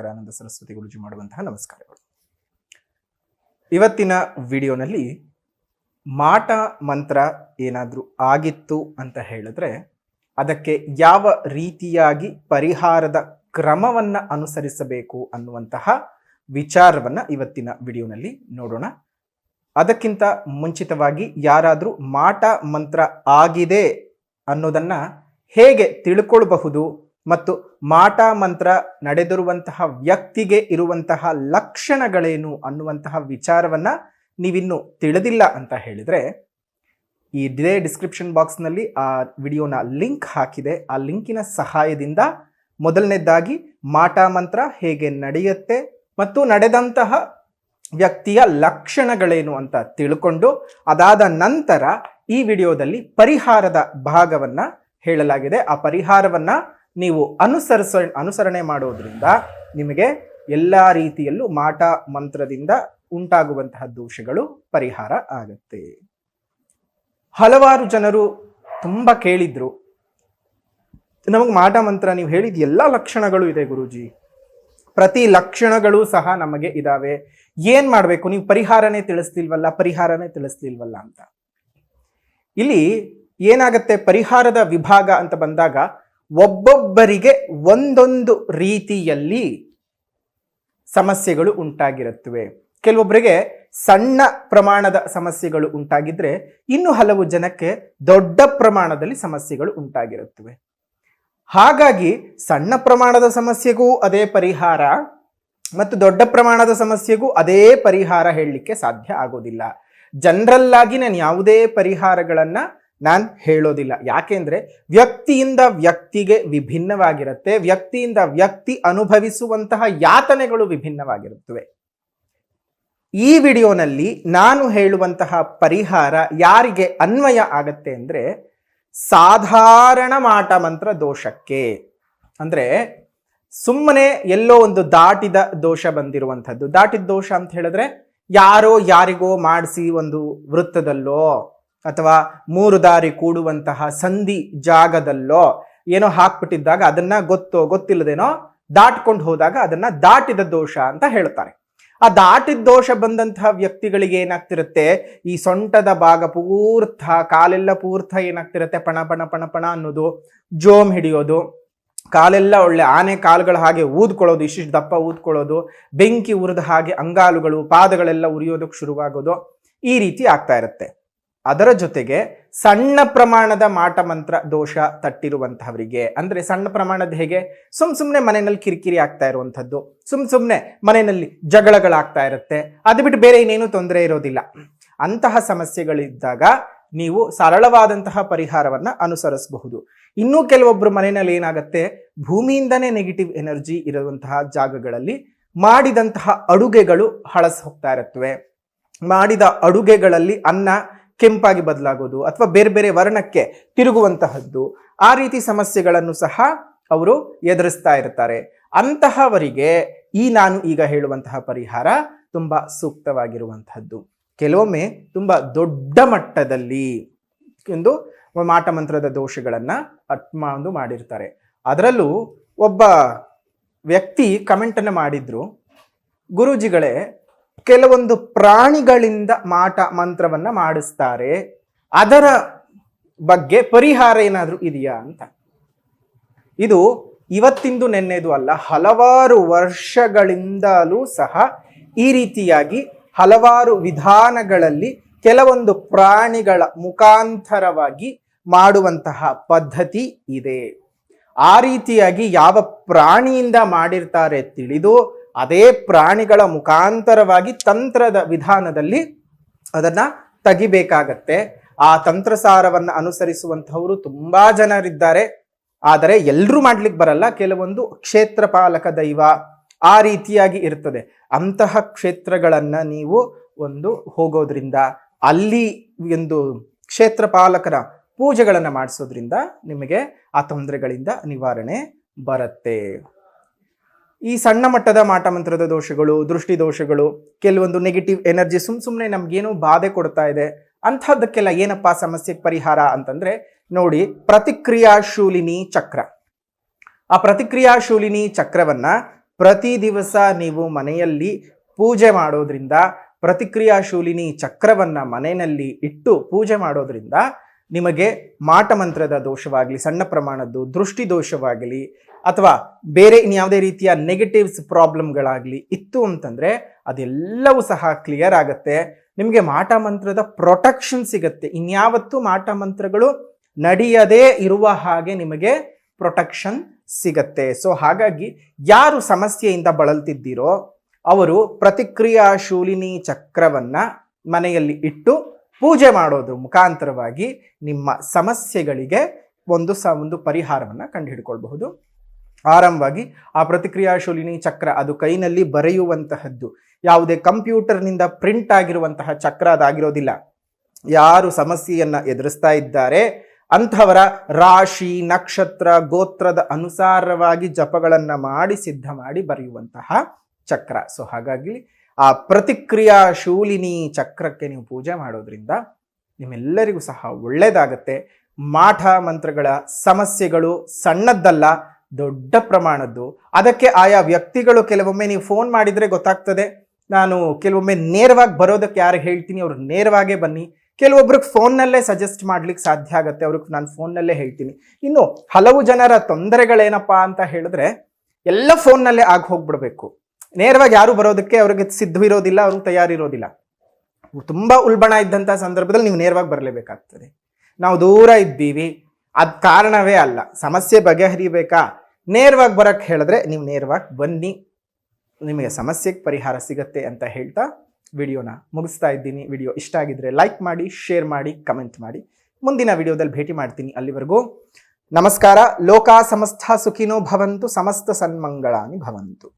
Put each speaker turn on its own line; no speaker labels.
ಶಂಕರಾನಂದ ಸರಸ್ವತಿ ಗುರುಜಿ ಮಾಡುವಂತಹ ನಮಸ್ಕಾರಗಳು. ಇವತ್ತಿನ ವಿಡಿಯೋನಲ್ಲಿ ಮಾಟ ಮಂತ್ರ ಏನಾದರೂ ಆಗಿತ್ತು ಅಂತ ಹೇಳಿದ್ರೆ ಅದಕ್ಕೆ ಯಾವ ರೀತಿಯಾಗಿ ಪರಿಹಾರದ ಕ್ರಮವನ್ನ ಅನುಸರಿಸಬೇಕು ಅನ್ನುವಂತಹ ವಿಚಾರವನ್ನ ಇವತ್ತಿನ ವಿಡಿಯೋನಲ್ಲಿ ನೋಡೋಣ. ಅದಕ್ಕಿಂತ ಮುಂಚಿತವಾಗಿ ಯಾರಾದರೂ ಮಾಟ ಮಂತ್ರ ಆಗಿದೆ ಅನ್ನೋದನ್ನ ಹೇಗೆ ತಿಳ್ಕೊಳ್ಬಹುದು ಮತ್ತು ಮಾಟ ಮಂತ್ರ ನಡೆದಿರುವಂತಹ ವ್ಯಕ್ತಿಗೆ ಇರುವಂತಹ ಲಕ್ಷಣಗಳೇನು ಅನ್ನುವಂತಹ ವಿಚಾರವನ್ನ ನೀವಿನ್ನು ತಿಳಿದಿಲ್ಲ ಅಂತ ಹೇಳಿದ್ರೆ, ಈ ಇದೇ ಡಿಸ್ಕ್ರಿಪ್ಷನ್ ಬಾಕ್ಸ್ನಲ್ಲಿ ಆ ವಿಡಿಯೋನ ಲಿಂಕ್ ಹಾಕಿದೆ. ಆ ಲಿಂಕಿನ ಸಹಾಯದಿಂದ ಮೊದಲನೇದಾಗಿ ಮಾಟ ಮಂತ್ರ ಹೇಗೆ ನಡೆಯುತ್ತೆ ಮತ್ತು ನಡೆದಂತಹ ವ್ಯಕ್ತಿಯ ಲಕ್ಷಣಗಳೇನು ಅಂತ ತಿಳ್ಕೊಂಡು ಅದಾದ ನಂತರ ಈ ವಿಡಿಯೋದಲ್ಲಿ ಪರಿಹಾರದ ಭಾಗವನ್ನ ಹೇಳಲಾಗಿದೆ. ಆ ಪರಿಹಾರವನ್ನ ನೀವು ಅನುಸರಿಸ, ಅನುಸರಣೆ ಮಾಡೋದ್ರಿಂದ ನಿಮಗೆ ಎಲ್ಲ ರೀತಿಯಲ್ಲೂ ಮಾಟ ಮಂತ್ರದಿಂದ ಉಂಟಾಗುವಂತಹ ದೋಷಗಳು ಪರಿಹಾರ ಆಗತ್ತೆ. ಹಲವಾರು ಜನರು ತುಂಬ ಕೇಳಿದ್ರು, ನಮಗೆ ಮಾಟ ಮಂತ್ರ ನೀವು ಹೇಳಿದ ಎಲ್ಲ ಲಕ್ಷಣಗಳು ಇದೆ ಗುರುಜಿ. ಪ್ರತಿ ಲಕ್ಷಣಗಳು ಸಹ ನಮಗೆ ಇದಾವೆ. ಏನ್ ಮಾಡಬೇಕು? ನೀವು ಪರಿಹಾರನೇ ತಿಳಿಸ್ತಿಲ್ವಲ್ಲ ಪರಿಹಾರನೇ ತಿಳಿಸ್ತಿಲ್ವಲ್ಲ ಅಂತ. ಇಲ್ಲಿ ಏನಾಗತ್ತೆ? ಪರಿಹಾರದ ವಿಭಾಗ ಅಂತ ಬಂದಾಗ ಒಬ್ಬೊಬ್ಬರಿಗೆ ಒಂದೊಂದು ರೀತಿಯಲ್ಲಿ ಸಮಸ್ಯೆಗಳು ಉಂಟಾಗಿರುತ್ತವೆ. ಕೆಲವೊಬ್ಬರಿಗೆ ಸಣ್ಣ ಪ್ರಮಾಣದ ಸಮಸ್ಯೆಗಳು ಉಂಟಾಗಿದ್ರೆ ಇನ್ನು ಹಲವು ಜನಕ್ಕೆ ದೊಡ್ಡ ಪ್ರಮಾಣದಲ್ಲಿ ಸಮಸ್ಯೆಗಳು ಉಂಟಾಗಿರುತ್ತವೆ. ಹಾಗಾಗಿ ಸಣ್ಣ ಪ್ರಮಾಣದ ಸಮಸ್ಯೆಗೂ ಅದೇ ಪರಿಹಾರ ಮತ್ತು ದೊಡ್ಡ ಪ್ರಮಾಣದ ಸಮಸ್ಯೆಗೂ ಅದೇ ಪರಿಹಾರ ಹೇಳಲಿಕ್ಕೆ ಸಾಧ್ಯ ಆಗೋದಿಲ್ಲ. ಜನರಲ್ಲಾಗಿ ನಾನು ಯಾವುದೇ ಪರಿಹಾರಗಳನ್ನ ನಾನು ಹೇಳೋದಿಲ್ಲ. ಯಾಕೆಂದರೆ ವ್ಯಕ್ತಿಯಿಂದ ವ್ಯಕ್ತಿಗೆ ವಿಭಿನ್ನವಾಗಿರುತ್ತೆ, ವ್ಯಕ್ತಿಯಿಂದ ವ್ಯಕ್ತಿ ಅನುಭವಿಸುವಂತಹ ಯಾತನೆಗಳು ವಿಭಿನ್ನವಾಗಿರುತ್ತವೆ. ಈ ವಿಡಿಯೋನಲ್ಲಿ ನಾನು ಹೇಳುವಂತಹ ಪರಿಹಾರ ಯಾರಿಗೆ ಅನ್ವಯ ಆಗತ್ತೆ ಅಂದರೆ ಸಾಧಾರಣ ಮಾಟ ಮಂತ್ರ ದೋಷಕ್ಕೆ. ಅಂದರೆ ಸುಮ್ಮನೆ ಎಲ್ಲೋ ಒಂದು ದಾಟಿದ ದೋಷ ಬಂದಿರುವಂಥದ್ದು. ದಾಟಿದ ದೋಷ ಅಂತ ಹೇಳಿದ್ರೆ ಯಾರೋ ಯಾರಿಗೋ ಮಾಡಿಸಿ ಒಂದು ವೃತ್ತದಲ್ಲೋ ಅಥವಾ ಮೂರು ದಾರಿ ಕೂಡುವಂತಹ ಸಂಧಿ ಜಾಗದಲ್ಲೋ ಏನೋ ಹಾಕ್ಬಿಟ್ಟಿದ್ದಾಗ ಅದನ್ನ ಗೊತ್ತೋ ಗೊತ್ತಿಲ್ಲದೇನೋ ದಾಟ್ಕೊಂಡು ಹೋದಾಗ ಅದನ್ನ ದಾಟಿದ ದೋಷ ಅಂತ ಹೇಳ್ತಾರೆ. ಆ ದಾಟಿದ ದೋಷ ಬಂದಂತಹ ವ್ಯಕ್ತಿಗಳಿಗೆ ಏನಾಗ್ತಿರುತ್ತೆ? ಈ ಸೊಂಟದ ಭಾಗ ಪೂರ್ತ ಕಾಲೆಲ್ಲ ಪೂರ್ಥ ಏನಾಗ್ತಿರುತ್ತೆ? ಪಣ ಪಣ ಪಣ ಪಣ ಅನ್ನೋದು, ಜೋಮ್ ಹಿಡಿಯೋದು, ಕಾಲೆಲ್ಲ ಒಳ್ಳೆ ಆನೆ ಕಾಲುಗಳ ಹಾಗೆ ಊದ್ಕೊಳ್ಳೋದು, ಇಷ್ಟಿಷ್ಟು ದಪ್ಪ ಊದ್ಕೊಳ್ಳೋದು, ಬೆಂಕಿ ಉರಿದ ಹಾಗೆ ಅಂಗಾಲುಗಳು, ಪಾದಗಳೆಲ್ಲ ಉರಿಯೋದಕ್ಕೆ ಶುರುವಾಗೋದು ಈ ರೀತಿ ಆಗ್ತಾ ಇರುತ್ತೆ. ಅದರ ಜೊತೆಗೆ ಸಣ್ಣ ಪ್ರಮಾಣದ ಮಾಟ ಮಂತ್ರ ದೋಷ ತಟ್ಟಿರುವಂತಹವರಿಗೆ. ಅಂದರೆ ಸಣ್ಣ ಪ್ರಮಾಣದ ಹೇಗೆ? ಸುಮ್ ಸುಮ್ಮನೆ ಮನೆಯಲ್ಲಿ ಕಿರಿಕಿರಿ ಆಗ್ತಾ ಇರುವಂಥದ್ದು. ಸುಮ್ ಸುಮ್ಮನೆ ಮನೆಯಲ್ಲಿ ಜಗಳಗಳಾಗ್ತಾ ಇರುತ್ತೆ. ಅದು ಬಿಟ್ಟು ಬೇರೆ ಇನ್ನೇನು ತೊಂದರೆ ಇರೋದಿಲ್ಲ. ಅಂತಹ ಸಮಸ್ಯೆಗಳಿದ್ದಾಗ ನೀವು ಸರಳವಾದಂತಹ ಪರಿಹಾರವನ್ನ ಅನುಸರಿಸಬಹುದು. ಇನ್ನೂ ಕೆಲವೊಬ್ಬರು ಮನೆಯಲ್ಲಿ ಏನಾಗುತ್ತೆ? ಭೂಮಿಯಿಂದನೇ ನೆಗೆಟಿವ್ ಎನರ್ಜಿ ಇರುವಂತಹ ಜಾಗಗಳಲ್ಲಿ ಮಾಡಿದಂತಹ ಅಡುಗೆಗಳು ಹಳಸ್ ಹೋಗ್ತಾ ಇರುತ್ತವೆ. ಮಾಡಿದ ಅಡುಗೆಗಳಲ್ಲಿ ಅನ್ನ ಕೆಂಪಾಗಿ ಬದಲಾಗೋದು ಅಥವಾ ಬೇರೆ ಬೇರೆ ವರ್ಣಕ್ಕೆ ತಿರುಗುವಂತಹದ್ದು, ಆ ರೀತಿ ಸಮಸ್ಯೆಗಳನ್ನು ಸಹ ಅವರು ಎದುರಿಸ್ತಾ ಇರ್ತಾರೆ. ಅಂತಹವರಿಗೆ ಈ ನಾನು ಈಗ ಹೇಳುವಂತಹ ಪರಿಹಾರ ತುಂಬ ಸೂಕ್ತವಾಗಿರುವಂತಹದ್ದು. ಕೆಲವೊಮ್ಮೆ ತುಂಬ ದೊಡ್ಡ ಮಟ್ಟದಲ್ಲಿ ಒಂದು ಮಾಟಮಂತ್ರದ ದೋಷಗಳನ್ನು ದೋಷಗಳನ್ನ ಒಂದು ಮಾಡಿರ್ತಾರೆ. ಅದರಲ್ಲೂ ಒಬ್ಬ ವ್ಯಕ್ತಿ ಕಮೆಂಟನ್ನು ಮಾಡಿದ್ರು, ಗುರೂಜಿಗಳೇ ಕೆಲವೊಂದು ಪ್ರಾಣಿಗಳಿಂದ ಮಾಟ ಮಂತ್ರವನ್ನ ಮಾಡಿಸ್ತಾರೆ. ಅದರ ಬಗ್ಗೆ ಪರಿಹಾರ ಏನಾದರೂ ಇದೆಯಾ ಅಂತ. ಇದು ಇವತ್ತಿಂದು ನೆನ್ನೆದು ಅಲ್ಲ, ಹಲವಾರು ವರ್ಷಗಳಿಂದಲೂ ಸಹ ಈ ರೀತಿಯಾಗಿ ಹಲವಾರು ವಿಧಾನಗಳಲ್ಲಿ ಕೆಲವೊಂದು ಪ್ರಾಣಿಗಳ ಮುಖಾಂತರವಾಗಿ ಮಾಡುವಂತಹ ಪದ್ಧತಿ ಇದೆ. ಆ ರೀತಿಯಾಗಿ ಯಾವ ಪ್ರಾಣಿಯಿಂದ ಮಾಡಿರ್ತಾರೆ ತಿಳಿದು ಅದೇ ಪ್ರಾಣಿಗಳ ಮುಖಾಂತರವಾಗಿ ತಂತ್ರದ ವಿಧಾನದಲ್ಲಿ ಅದನ್ನ ತೆಗಿಬೇಕಾಗತ್ತೆ. ಆ ತಂತ್ರಸಾರವನ್ನು ಅನುಸರಿಸುವಂತಹವರು ತುಂಬಾ ಜನರಿದ್ದಾರೆ. ಆದರೆ ಎಲ್ಲರೂ ಮಾಡ್ಲಿಕ್ಕೆ ಬರಲ್ಲ. ಕೆಲವೊಂದು ಕ್ಷೇತ್ರ ಪಾಲಕ ದೈವ ಆ ರೀತಿಯಾಗಿ ಇರ್ತದೆ. ಅಂತಹ ಕ್ಷೇತ್ರಗಳನ್ನ ನೀವು ಒಂದು ಹೋಗೋದ್ರಿಂದ, ಅಲ್ಲಿ ಒಂದು ಕ್ಷೇತ್ರ ಪಾಲಕರ ಮಾಡಿಸೋದರಿಂದ ಮಾಡಿಸೋದ್ರಿಂದ ನಿಮಗೆ ಆ ತೊಂದರೆಗಳಿಂದ ನಿವಾರಣೆ ಬರುತ್ತೆ. ಈ ಸಣ್ಣ ಮಟ್ಟದ ಮಾಟಮಂತ್ರದ ದೋಷಗಳು, ದೃಷ್ಟಿ ದೋಷಗಳು, ಕೆಲವೊಂದು ನೆಗೆಟಿವ್ ಎನರ್ಜಿ ಸುಮ್ ಸುಮ್ಮನೆ ನಮ್ಗೇನೋ ಬಾಧೆ ಕೊಡ್ತಾ ಇದೆ, ಅಂಥದ್ದಕ್ಕೆಲ್ಲ ಏನಪ್ಪ ಸಮಸ್ಯೆಗೆ ಪರಿಹಾರ ಅಂತಂದ್ರೆ ನೋಡಿ ಪ್ರತಿಕ್ರಿಯಾಶೂಲಿನಿ ಚಕ್ರ. ಆ ಪ್ರತಿಕ್ರಿಯಾಶೂಲಿನಿ ಚಕ್ರವನ್ನ ಪ್ರತಿ ದಿವಸ ನೀವು ಮನೆಯಲ್ಲಿ ಪೂಜೆ ಮಾಡೋದ್ರಿಂದ ಪ್ರತಿಕ್ರಿಯಾಶೂಲಿನಿ ಚಕ್ರವನ್ನ ಮನೆಯಲ್ಲಿ ಇಟ್ಟು ಪೂಜೆ ಮಾಡೋದ್ರಿಂದ ನಿಮಗೆ ಮಾಟಮಂತ್ರದ ದೋಷವಾಗಲಿ, ಸಣ್ಣ ಪ್ರಮಾಣದ್ದು ದೃಷ್ಟಿ ದೋಷವಾಗಲಿ ಅಥವಾ ಬೇರೆ ಇನ್ಯಾವುದೇ ರೀತಿಯ ನೆಗೆಟಿವ್ಸ್ ಪ್ರಾಬ್ಲಮ್ಗಳಾಗಲಿ ಇತ್ತು ಅಂತಂದರೆ ಅದೆಲ್ಲವೂ ಸಹ ಕ್ಲಿಯರ್ ಆಗುತ್ತೆ. ನಿಮಗೆ ಮಾಟ ಮಂತ್ರದ ಪ್ರೊಟೆಕ್ಷನ್ ಸಿಗುತ್ತೆ. ಇನ್ಯಾವತ್ತೂ ಮಾಟ ಮಂತ್ರಗಳು ನಡೆಯದೇ ಇರುವ ಹಾಗೆ ನಿಮಗೆ ಪ್ರೊಟೆಕ್ಷನ್ ಸಿಗತ್ತೆ. ಸೊ ಹಾಗಾಗಿ ಯಾರು ಸಮಸ್ಯೆಯಿಂದ ಬಳಲ್ತಿದ್ದೀರೋ ಅವರು ಪ್ರತಿಕ್ರಿಯಾ ಶೂಲಿನಿ ಚಕ್ರವನ್ನ ಮನೆಯಲ್ಲಿ ಇಟ್ಟು ಪೂಜೆ ಮಾಡೋದ್ರ ಮುಖಾಂತರವಾಗಿ ನಿಮ್ಮ ಸಮಸ್ಯೆಗಳಿಗೆ ಒಂದು ಸ ಒಂದು ಪರಿಹಾರವನ್ನು ಕಂಡುಹಿಡ್ಕೊಳ್ಬಹುದು. ಆರಂಭವಾಗಿ ಆ ಪ್ರತಿಕ್ರಿಯಾಶೂಲಿನಿ ಚಕ್ರ ಅದು ಕೈನಲ್ಲಿ ಬರೆಯುವಂತಹದ್ದು. ಯಾವುದೇ ಕಂಪ್ಯೂಟರ್ನಿಂದ ಪ್ರಿಂಟ್ ಆಗಿರುವಂತಹ ಚಕ್ರ ಅದಾಗಿರೋದಿಲ್ಲ. ಯಾರು ಸಮಸ್ಯೆಯನ್ನು ಎದುರಿಸ್ತಾ ಇದ್ದಾರೆ, ಅಂಥವರ ರಾಶಿ, ನಕ್ಷತ್ರ, ಗೋತ್ರದ ಅನುಸಾರವಾಗಿ ಜಪಗಳನ್ನು ಮಾಡಿ, ಸಿದ್ಧ ಮಾಡಿ ಬರೆಯುವಂತಹ ಚಕ್ರ. ಸೊ ಹಾಗಾಗಿ ಆ ಪ್ರತಿಕ್ರಿಯಾ ಶೂಲಿನಿ ಚಕ್ರಕ್ಕೆ ನೀವು ಪೂಜೆ ಮಾಡೋದ್ರಿಂದ ನಿಮ್ಮೆಲ್ಲರಿಗೂ ಸಹ ಒಳ್ಳೆಯದಾಗತ್ತೆ ಮಾಠ ಮಂತ್ರಗಳ ಸಮಸ್ಯೆಗಳು ಸಣ್ಣದ್ದಲ್ಲ ದೊಡ್ಡ ಪ್ರಮಾಣದ್ದು. ಅದಕ್ಕೆ ಆಯಾ ವ್ಯಕ್ತಿಗಳು ಕೆಲವೊಮ್ಮೆ ನೀವು ಫೋನ್ ಮಾಡಿದರೆ ಗೊತ್ತಾಗ್ತದೆ. ನಾನು ಕೆಲವೊಮ್ಮೆ ನೇರವಾಗಿ ಬರೋದಕ್ಕೆ ಯಾರು ಹೇಳ್ತೀನಿ, ಅವ್ರು ನೇರವಾಗೇ ಬನ್ನಿ. ಕೆಲವೊಬ್ರಿಗೆ ಫೋನ್ನಲ್ಲೇ ಸಜೆಸ್ಟ್ ಮಾಡ್ಲಿಕ್ಕೆ ಸಾಧ್ಯ ಆಗುತ್ತೆ, ಅವ್ರಿಗೆ ನಾನು ಫೋನ್ನಲ್ಲೇ ಹೇಳ್ತೀನಿ. ಇನ್ನು ಹಲವು ಜನರ ತೊಂದರೆಗಳೇನಪ್ಪ ಅಂತ ಹೇಳಿದ್ರೆ, ಎಲ್ಲ ಫೋನ್ನಲ್ಲೇ ಆಗಿ ಹೋಗ್ಬಿಡ್ಬೇಕು. ನೇರವಾಗಿ ಯಾರು ಬರೋದಕ್ಕೆ ಅವ್ರಿಗೆ ಸಿದ್ಧವಿರೋದಿಲ್ಲ ಅವ್ರಿಗೆ ತಯಾರಿರೋದಿಲ್ಲ. ತುಂಬ ಉಲ್ಬಣ ಇದ್ದಂಥ ಸಂದರ್ಭದಲ್ಲಿ ನೀವು ನೇರವಾಗಿ ಬರಲೇಬೇಕಾಗ್ತದೆ. ನಾವು ದೂರ ಇದ್ದೀವಿ. ಅದು ಕಾರಣವೇ ಅಲ್ಲ. ಸಮಸ್ಯೆ ಬಗೆಹರಿಬೇಕಾ? ನೇರವಾಗಿ ಬರೋಕ್ಕೆ ಹೇಳಿದ್ರೆ ನೀವು ನೇರವಾಗಿ ಬನ್ನಿ, ನಿಮಗೆ ಸಮಸ್ಯೆಗೆ ಪರಿಹಾರ ಸಿಗತ್ತೆ ಅಂತ ಹೇಳ್ತಾ ವಿಡಿಯೋನ ಮುಗಿಸ್ತಾ ಇದ್ದೀನಿ. ವಿಡಿಯೋ ಇಷ್ಟ ಆಗಿದ್ರೆ ಲೈಕ್ ಮಾಡಿ ಶೇರ್ ಮಾಡಿ ಕಮೆಂಟ್ ಮಾಡಿ. ಮುಂದಿನ ವಿಡಿಯೋದಲ್ಲಿ ಭೇಟಿ ಮಾಡ್ತೀನಿ ಅಲ್ಲಿವರೆಗೂ. ನಮಸ್ಕಾರ. ಲೋಕ ಸಮಸ್ತ ಸುಖಿನೋ ಭವಂತು, ಸಮಸ್ತ ಸನ್ಮಂಗಳಾನಿ ಭವಂತು.